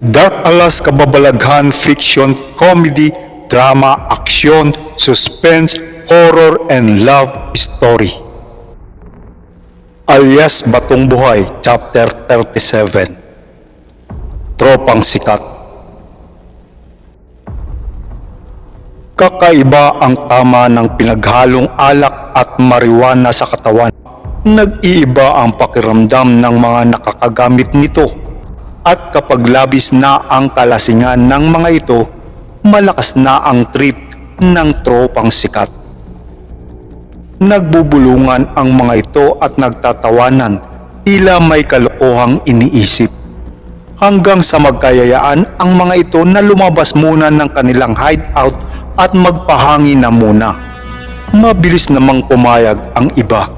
Dark Alas Kababalaghan Fiction Comedy Drama Action Suspense Horror and Love Story alias Batong Buhay Chapter 37 Tropang Sikat Kakaiba ang tama ng pinaghalong alak at marijuana sa katawan. Nag-iiba ang pakiramdam ng mga nakakagamit nito. At kapag labis na ang kalasingan ng mga ito, malakas na ang trip ng tropang sikat. Nagbubulungan ang mga ito at nagtatawanan, tila may kalokohang iniisip. Hanggang sa magkayayaan ang mga ito na lumabas muna ng kanilang hideout at magpahangin na muna. Mabilis namang pumayag ang iba.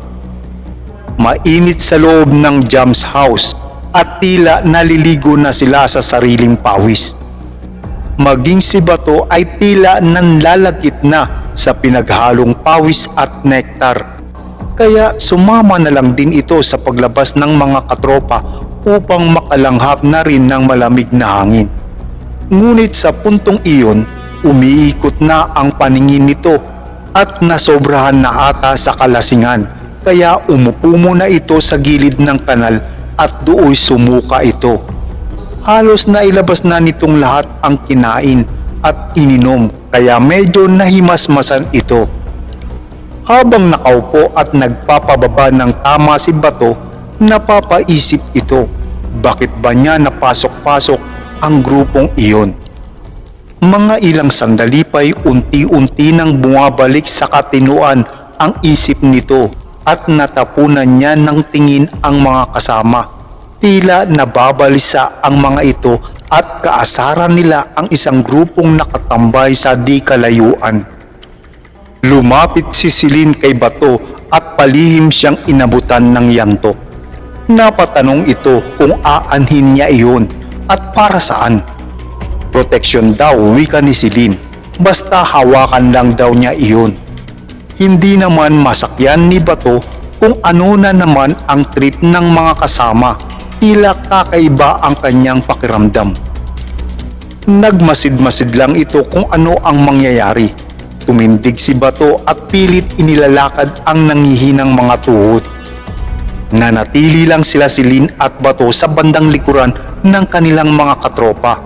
Mainit sa loob ng Jams House at tila naliligo na sila sa sariling pawis. Maging si Bato ay tila nanlalagit na sa pinaghalong pawis at nektar. Kaya sumama na lang din ito sa paglabas ng mga katropa upang makalanghap na rin ng malamig na hangin. Ngunit sa puntong iyon, umiikot na ang paningin nito at nasobrahan na ata sa kalasingan kaya umupo muna ito sa gilid ng kanal at dooy sumuka ito. Halos nailabas na nitong lahat ang kinain at ininom kaya medyo nahimasmasan ito. Habang nakaupo at nagpapababa ng tama si Bato, napapaisip ito. Bakit ba niya napasok-pasok ang grupong iyon? Mga ilang sandali pa'y unti-unti nang bumabalik sa katinuan ang isip nito at natapunan niya ng tingin ang mga kasama. Tila nababalisa ang mga ito at kaasaran nila ang isang grupong nakatambay sa di kalayuan. Lumapit si Silin kay Bato at palihim siyang inabutan ng yanto. Napatanong ito kung aanhin niya iyon at para saan. Proteksyon daw wika ni Silin, basta hawakan lang daw niya iyon. Hindi naman masakyan ni Bato kung ano na naman ang trip ng mga kasama, tila kakaiba ang kanyang pakiramdam. Nagmasid-masid lang ito kung ano ang mangyayari. Tumindig si Bato at pilit inilalakad ang nangihinang mga tuhod. Nanatili lang sila si Lin at Bato sa bandang likuran ng kanilang mga katropa.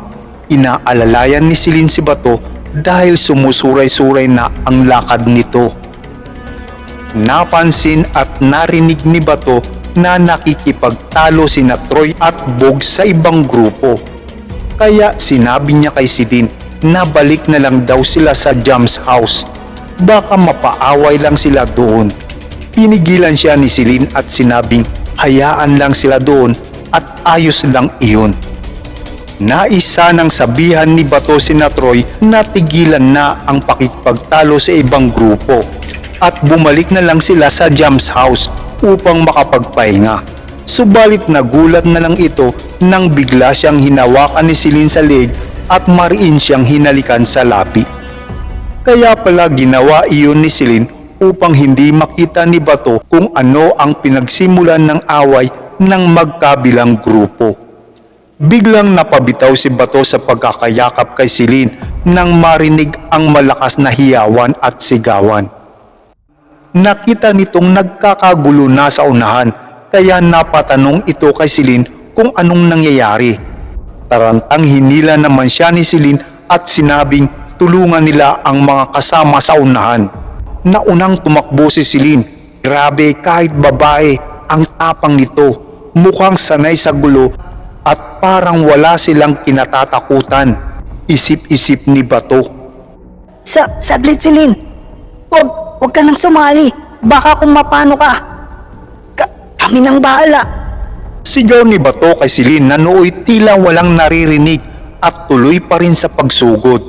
Inaalalayan ni Silin si Bato dahil sumusuray-suray na ang lakad nito. Napansin at narinig ni Bato na nakikipagtalo sina Troy at Bog sa ibang grupo. Kaya sinabi niya kay Silin na balik na lang daw sila sa Jams House. Baka mapaaway lang sila doon. Pinigilan siya ni Silin at sinabing hayaan lang sila doon at ayos lang iyon. Naisa nang sabihan ni Bato si na Troy na tigilan na ang pakikipagtalo sa ibang grupo at bumalik na lang sila sa Jams House upang makapagpahinga. Subalit nagulat na lang ito nang bigla siyang hinawakan ni Silin sa leg at mariin siyang hinalikan sa labi. Kaya pala ginawa iyon ni Silin upang hindi makita ni Bato kung ano ang pinagsimulan ng away ng magkabilang grupo. Biglang napabitaw si Bato sa pagkakayakap kay Silin nang marinig ang malakas na hiyawan at sigawan. Nakita nitong nagkakagulo na sa unahan kaya napatanong ito kay Silin kung anong nangyayari. Tarantang hinila naman siya ni Silin at sinabing tulungan nila ang mga kasama sa unahan. Naunang tumakbo si Silin. Grabe kahit babae ang tapang nito. Mukhang sanay sa gulo at parang wala silang kinatatakutan. Isip-isip ni Bato. Sa, saglit silin. Huwag, huwag ka nang sumali. Baka kung mapano ka. ka kami nang bahala. Sigaw ni Bato kay Silin na nooy tila walang naririnig at tuloy pa rin sa pagsugod.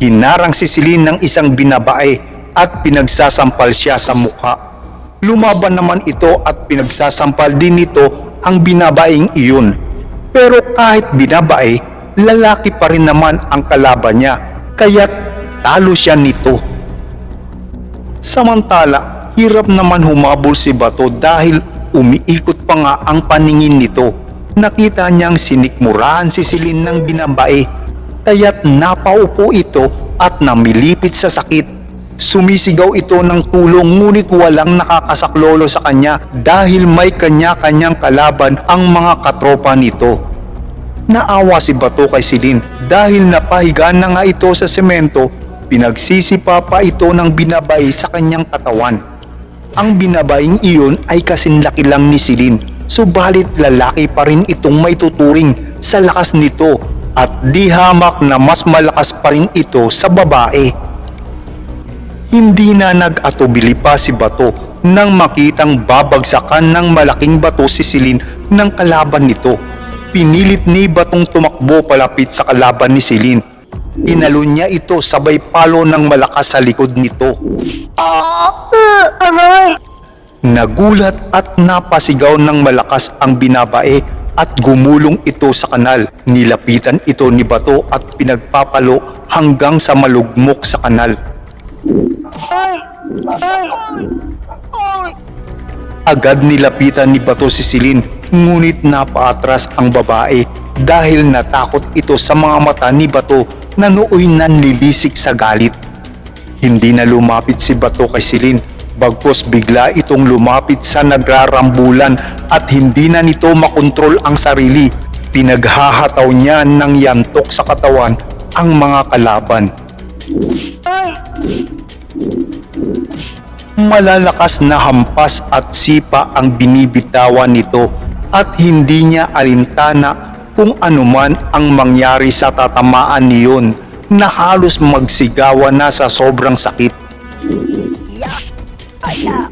Hinarang si Silin ng isang binabae at pinagsasampal siya sa mukha. Lumaban naman ito at pinagsasampal din nito ang binabaeng iyon. Pero kahit binabae, lalaki pa rin naman ang kalaban niya, kaya't talo siya nito. Samantala, hirap naman humabol si Bato dahil umiikot pa nga ang paningin nito. Nakita niyang sinikmurahan si Silin ng binabae, kaya't napaupo ito at namilipit sa sakit. Sumisigaw ito ng tulong ngunit walang nakakasaklolo sa kanya dahil may kanya-kanyang kalaban ang mga katropa nito. Naawa si Bato kay Silin dahil napahiga na nga ito sa semento, pinagsisipa pa ito ng binabay sa kanyang katawan. Ang binabaing iyon ay kasinlaki lang ni Silin, subalit lalaki pa rin itong may tuturing sa lakas nito at di hamak na mas malakas pa rin ito sa babae. Hindi na nag-atubili pa si Bato nang makitang babagsakan ng malaking bato si Silin ng kalaban nito. Pinilit ni Batong tumakbo palapit sa kalaban ni Silin. Inalon niya ito sabay palo ng malakas sa likod nito. Ah! Uh, aray! Nagulat at napasigaw ng malakas ang binabae at gumulong ito sa kanal. Nilapitan ito ni Bato at pinagpapalo hanggang sa malugmok sa kanal. Ay! Ay! Agad nilapitan ni Bato si Silin ngunit napaatras ang babae dahil natakot ito sa mga mata ni Bato na nooy nanlilisik sa galit. Hindi na lumapit si Bato kay Silin bagpos bigla itong lumapit sa nagrarambulan at hindi na nito makontrol ang sarili. Pinaghahataw niya ng yantok sa katawan ang mga kalaban. Ay! Malalakas na hampas at sipa ang binibitawan nito at hindi niya alintana kung anuman ang mangyari sa tatamaan niyon na halos magsigawan na sa sobrang sakit. Aya!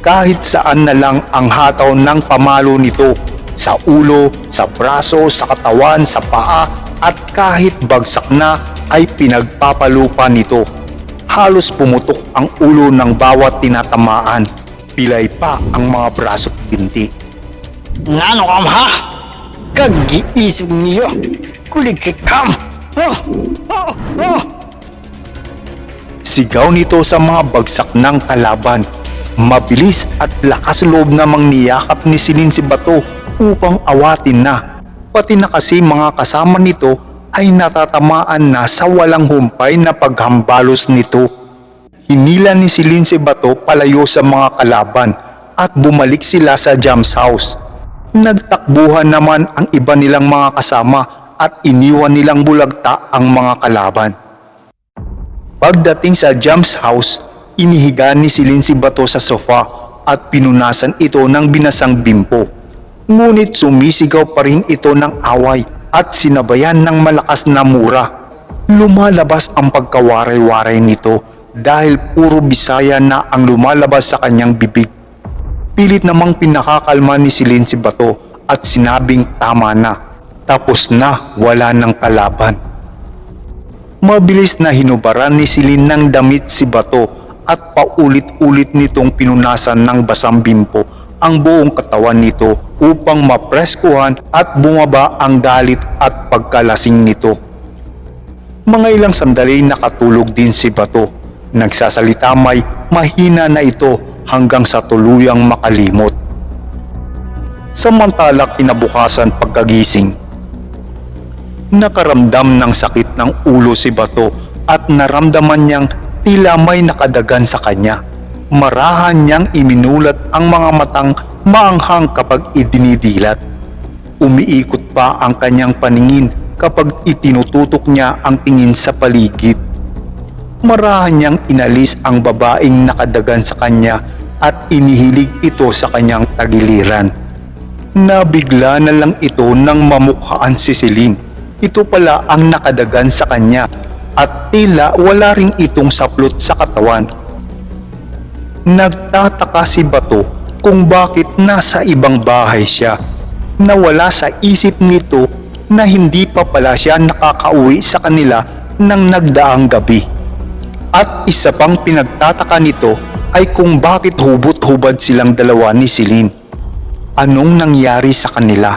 Kahit saan na lang ang hataw ng pamalo nito, sa ulo, sa braso, sa katawan, sa paa at kahit bagsak na ay pinagpapalupa nito. Halos pumutok ang ulo ng bawat tinatamaan. Pilay pa ang mga braso at binti. Ngano kam ha? Kag-iisip niyo! Kuligit kam! Oh! Oh! Oh! Sigaw nito sa mga bagsak ng kalaban. Mabilis at lakas loob namang niyakap ni Silin si Bato upang awatin na. Pati na kasi mga kasama nito ay natatamaan na sa walang humpay na paghambalos nito. Hinila ni si Bato palayo sa mga kalaban at bumalik sila sa Jam's house. Nagtakbuhan naman ang iba nilang mga kasama at iniwan nilang bulagta ang mga kalaban. Pagdating sa Jam's house, inihiga ni si Bato sa sofa at pinunasan ito ng binasang bimpo. Ngunit sumisigaw pa rin ito ng away at sinabayan ng malakas na mura. Lumalabas ang pagkawaray-waray nito dahil puro bisaya na ang lumalabas sa kanyang bibig. Pilit namang pinakakalma ni si Bato at sinabing tama na. Tapos na wala ng kalaban. Mabilis na hinubaran ni Silin ng damit si Bato at paulit-ulit nitong pinunasan ng basang bimpo ang buong katawan nito upang mapreskuhan at bumaba ang galit at pagkalasing nito. Mga ilang sandali nakatulog din si Bato. Nagsasalita may mahina na ito hanggang sa tuluyang makalimot. Samantala kinabukasan pagkagising, Nakaramdam ng sakit ng ulo si Bato at naramdaman niyang tila may nakadagan sa kanya. Marahan niyang iminulat ang mga matang maanghang kapag idinidilat. Umiikot pa ang kanyang paningin kapag itinututok niya ang tingin sa paligid. Marahan niyang inalis ang babaeng nakadagan sa kanya at inihilig ito sa kanyang tagiliran. Nabigla na lang ito nang mamukhaan si Celine ito pala ang nakadagan sa kanya at tila wala ring itong saplot sa katawan. Nagtataka si Bato kung bakit nasa ibang bahay siya. Nawala sa isip nito na hindi pa pala siya nakakauwi sa kanila ng nagdaang gabi. At isa pang pinagtataka nito ay kung bakit hubot-hubad silang dalawa ni Celine. Anong nangyari sa kanila?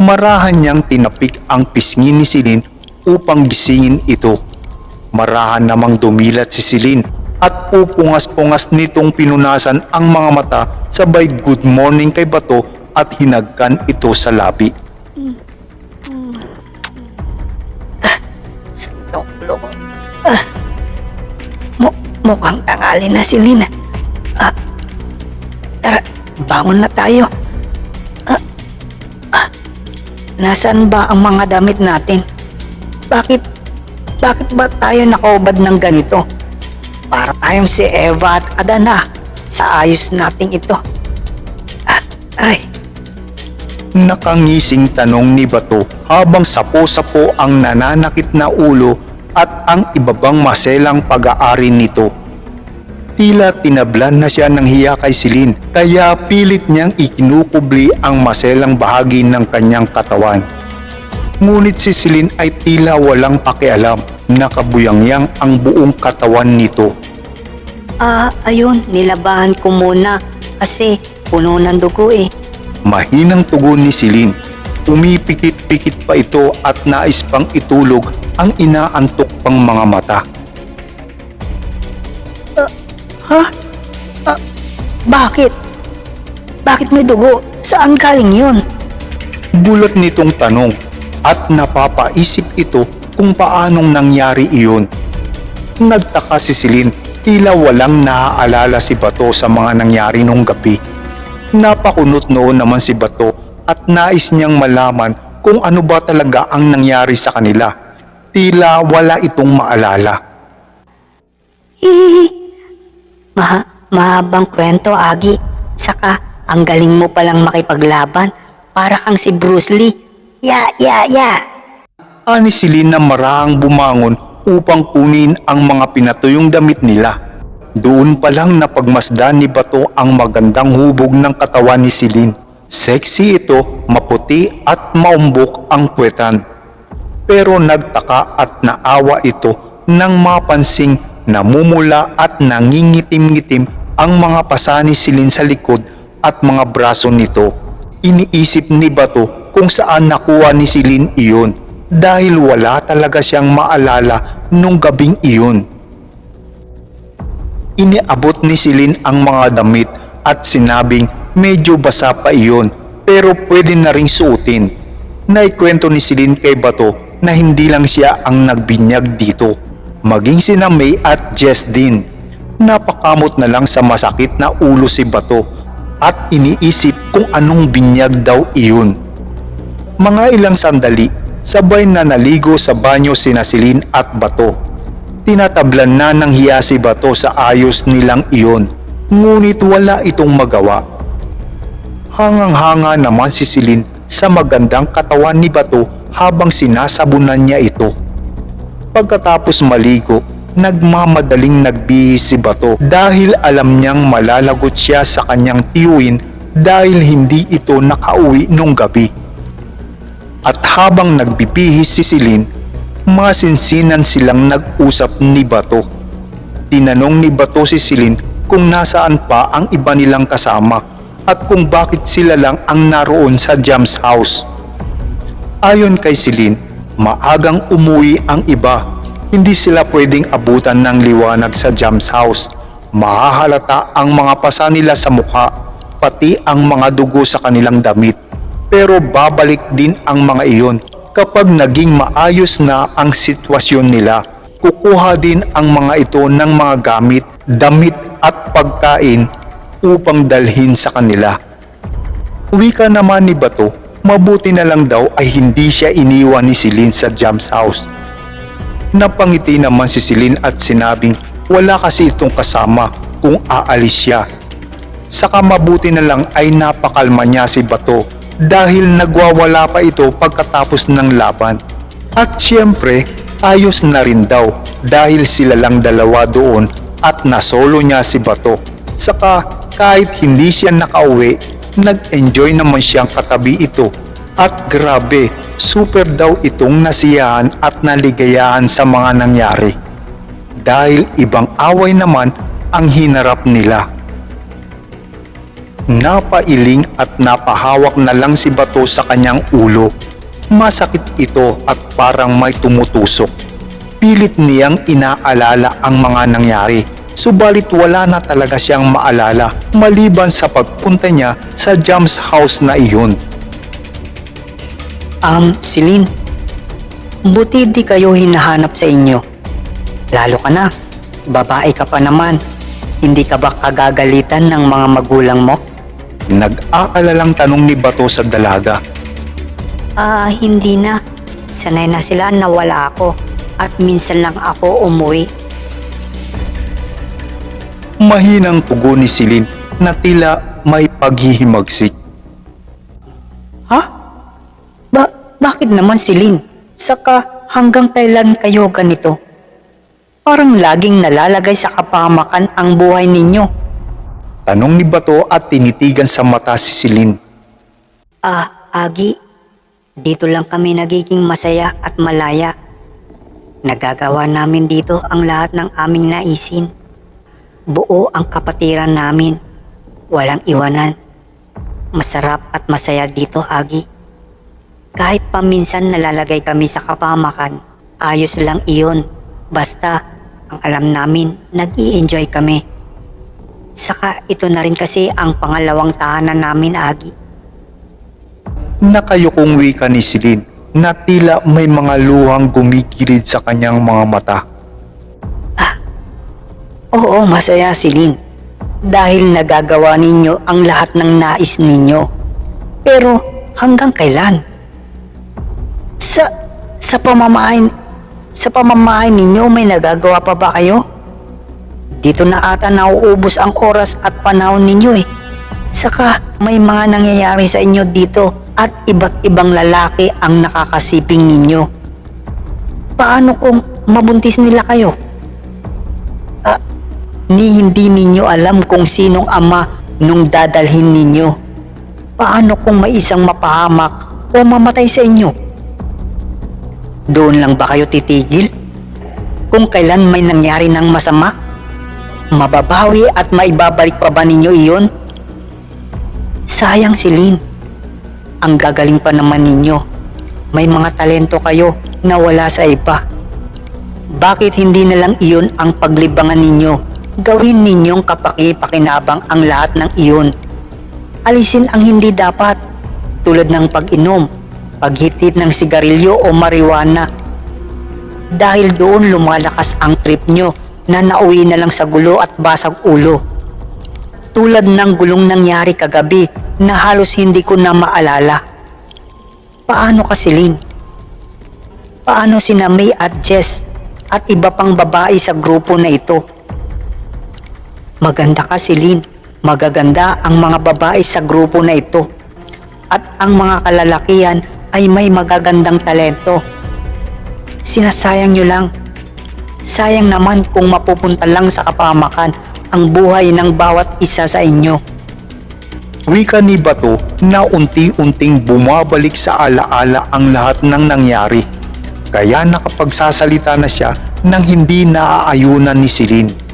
Marahan niyang tinapik ang pisngi ni Celine upang gisingin ito. Marahan namang dumilat si Celine at pupungas-pungas nitong pinunasan ang mga mata sabay good morning kay Bato at hinagkan ito sa labi. Mukhang tangali na si Lina. Ah. Tara, bangon na tayo. Ah. Ah. Nasaan ba ang mga damit natin? Bakit, bakit ba tayo nakaubad ng ganito? Para tayong si Eva at Adana sa ayos nating ito. Ah, ay, Nakangising tanong ni Bato habang sapo-sapo ang nananakit na ulo at ang ibabang maselang pag-aari nito. Tila tinablan na siya ng hiya kay Silin kaya pilit niyang ikinukubli ang maselang bahagi ng kanyang katawan. Ngunit si Silin ay tila walang pakialam, nakabuyangyang ang buong katawan nito. ah, ayun, nilabahan ko muna kasi puno ng dugo eh. Mahinang tugon ni Silin. Umipikit-pikit pa ito at nais pang itulog ang inaantok pang mga mata. Ha? Ah, bakit? Bakit may dugo? Saan galing yun? Bulat nitong tanong at napapaisip ito kung paanong nangyari iyon. Nagtaka si Silin tila walang naaalala si Bato sa mga nangyari nung gabi. Napakunot noon naman si Bato at nais niyang malaman kung ano ba talaga ang nangyari sa kanila. Tila wala itong maalala. Hihihi. Maha, mahabang kwento, Agi. Saka, ang galing mo palang makipaglaban. Para kang si Bruce Lee. Ya, ya, ya. Ani silin na marahang bumangon upang kunin ang mga pinatuyong damit nila. Doon pa lang napagmasdan ni Bato ang magandang hubog ng katawan ni Silin. Sexy ito, maputi at maumbok ang puwetan. Pero nagtaka at naawa ito nang mapansing namumula at nangingitim-ngitim ang mga pasa ni Silin sa likod at mga braso nito. Iniisip ni Bato kung saan nakuha ni Silin iyon dahil wala talaga siyang maalala nung gabing iyon. Iniabot ni Silin ang mga damit at sinabing medyo basa pa iyon pero pwede na ring suotin. Naikwento ni Silin kay Bato na hindi lang siya ang nagbinyag dito. Maging sina May at Jess din. Napakamot na lang sa masakit na ulo si Bato at iniisip kung anong binyag daw iyon. Mga ilang sandali, sabay na naligo sa banyo sina Silin at Bato. Tinatablan na ng hiya si Bato sa ayos nilang iyon, ngunit wala itong magawa. Hangang-hanga naman si Silin sa magandang katawan ni Bato habang sinasabunan niya ito. Pagkatapos maligo, nagmamadaling nagbihis si Bato dahil alam niyang malalagot siya sa kanyang tiyuin dahil hindi ito nakauwi nung gabi. At habang nagbibihis si Silin, masinsinan silang nag-usap ni Bato. Tinanong ni Bato si Silin kung nasaan pa ang iba nilang kasama at kung bakit sila lang ang naroon sa Jam's house. Ayon kay Silin, maagang umuwi ang iba. Hindi sila pwedeng abutan ng liwanag sa Jam's house. Mahahalata ang mga pasa nila sa mukha, pati ang mga dugo sa kanilang damit. Pero babalik din ang mga iyon kapag naging maayos na ang sitwasyon nila. Kukuha din ang mga ito ng mga gamit, damit at pagkain upang dalhin sa kanila. Wika naman ni Bato, mabuti na lang daw ay hindi siya iniwan ni Silin sa Jam's house. Napangiti naman si Silin at sinabing wala kasi itong kasama kung aalis siya. Saka mabuti na lang ay napakalma niya si Bato dahil nagwawala pa ito pagkatapos ng laban. At siyempre, ayos na rin daw dahil sila lang dalawa doon at nasolo niya si Bato. Saka kahit hindi siya nakauwi, nag-enjoy naman siyang katabi ito. At grabe, super daw itong nasiyahan at naligayahan sa mga nangyari. Dahil ibang away naman ang hinarap nila. Napailing at napahawak na lang si Bato sa kanyang ulo. Masakit ito at parang may tumutusok. Pilit niyang inaalala ang mga nangyari. Subalit wala na talaga siyang maalala maliban sa pagpunta niya sa Jams house na iyon. Um, Celine, buti di kayo hinahanap sa inyo. Lalo ka na, babae ka pa naman. Hindi ka ba kagagalitan ng mga magulang mo? Nag-aalalang tanong ni Bato sa dalaga. Ah, hindi na. Sanay na sila na wala ako at minsan lang ako umuwi. Mahinang tugon ni Silin na tila may paghihimagsik. Ha? Ba bakit naman Celine? Saka hanggang kailan kayo ganito? Parang laging nalalagay sa kapamakan ang buhay ninyo. Tanong ni Bato at tinitigan sa mata si Silin. Ah, Agi, dito lang kami nagiging masaya at malaya. Nagagawa namin dito ang lahat ng aming naisin. Buo ang kapatiran namin. Walang iwanan. Masarap at masaya dito, Agi. Kahit paminsan nalalagay kami sa kapamakan, ayos lang iyon. Basta, ang alam namin, nag enjoy kami. Saka ito na rin kasi ang pangalawang tahanan namin, Agi. Nakayukong wika ni Silin na tila may mga luhang gumigilid sa kanyang mga mata. Oo, masaya si Lin. Dahil nagagawa ninyo ang lahat ng nais ninyo. Pero hanggang kailan? Sa sa pamamahay sa pamamahay ninyo may nagagawa pa ba kayo? Dito na ata nauubos ang oras at panahon ninyo eh. Saka may mga nangyayari sa inyo dito at iba't ibang lalaki ang nakakasiping ninyo. Paano kung mabuntis nila kayo? Ni hindi ninyo alam kung sinong ama nung dadalhin ninyo. Paano kung may isang mapahamak o mamatay sa inyo? Doon lang ba kayo titigil? Kung kailan may nangyari ng masama? Mababawi at maibabalik pa ba ninyo iyon? Sayang si Lynn. Ang gagaling pa naman ninyo. May mga talento kayo na wala sa iba. Bakit hindi na lang iyon ang paglibangan ninyo? Gawin ninyong kapaki-pakinabang ang lahat ng iyon. Alisin ang hindi dapat, tulad ng pag-inom, paghitit ng sigarilyo o marijuana. Dahil doon lumalakas ang trip nyo na nauwi na lang sa gulo at basag ulo. Tulad ng gulong nangyari kagabi na halos hindi ko na maalala. Paano ka Celine? Paano sina May at Jess at iba pang babae sa grupo na ito? Maganda ka Celine. Magaganda ang mga babae sa grupo na ito. At ang mga kalalakihan ay may magagandang talento. Sinasayang nyo lang. Sayang naman kung mapupunta lang sa kapamakan ang buhay ng bawat isa sa inyo. Wika ni Bato na unti-unting bumabalik sa alaala ang lahat ng nangyari. Kaya nakapagsasalita na siya nang hindi naaayunan ni Silin.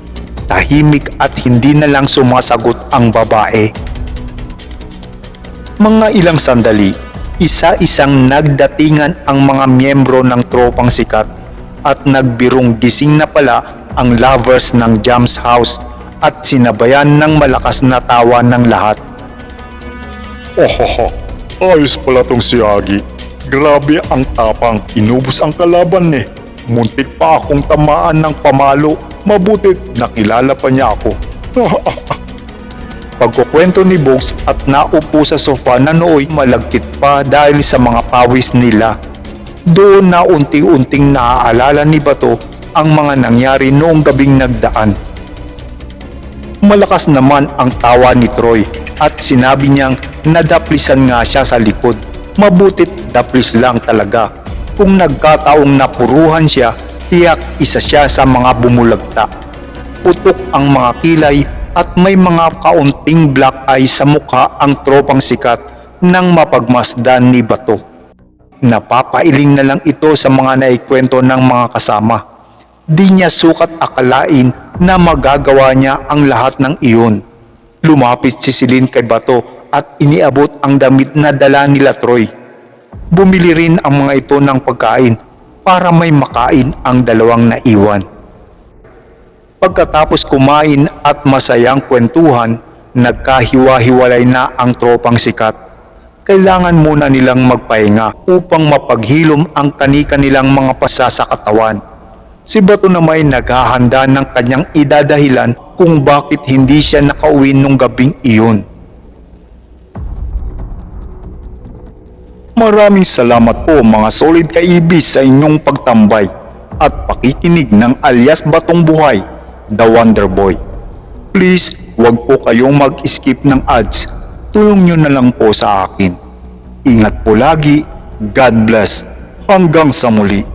Tahimik at hindi na lang sumasagot ang babae. Mga ilang sandali, isa-isang nagdatingan ang mga miyembro ng tropang sikat at nagbirong gising na pala ang lovers ng Jams House at sinabayan ng malakas na tawa ng lahat. Ohoho, ayos pala tong si Agi. Grabe ang tapang, inubos ang kalaban eh. Muntik pa akong tamaan ng pamalo. Mabuti, nakilala pa niya ako. Pagkukwento ni Bogs at naupo sa sofa na nooy malagkit pa dahil sa mga pawis nila. Doon na unti-unting naaalala ni Bato ang mga nangyari noong gabing nagdaan. Malakas naman ang tawa ni Troy at sinabi niyang nadaplisan nga siya sa likod. Mabutit daplis lang talaga. Kung nagkataong napuruhan siya, tiyak isa siya sa mga bumulagta. Putok ang mga kilay at may mga kaunting black eye sa mukha ang tropang sikat ng mapagmasdan ni Bato. Napapailing na lang ito sa mga naikwento ng mga kasama. Di niya sukat akalain na magagawa niya ang lahat ng iyon. Lumapit si Celine kay Bato at iniabot ang damit na dala nila Troy. Bumili rin ang mga ito ng pagkain para may makain ang dalawang naiwan. Pagkatapos kumain at masayang kwentuhan, nagkahiwa-hiwalay na ang tropang sikat. Kailangan muna nilang magpahinga upang mapaghilom ang kani-kanilang mga pasa sa katawan. Si Bato na may naghahanda ng kanyang idadahilan kung bakit hindi siya nakauwi nung gabing iyon. Maraming salamat po mga solid kaibis sa inyong pagtambay at pakikinig ng alias Batong Buhay, The Wonder Boy. Please, huwag po kayong mag-skip ng ads. Tulong nyo na lang po sa akin. Ingat po lagi. God bless. Hanggang sa muli.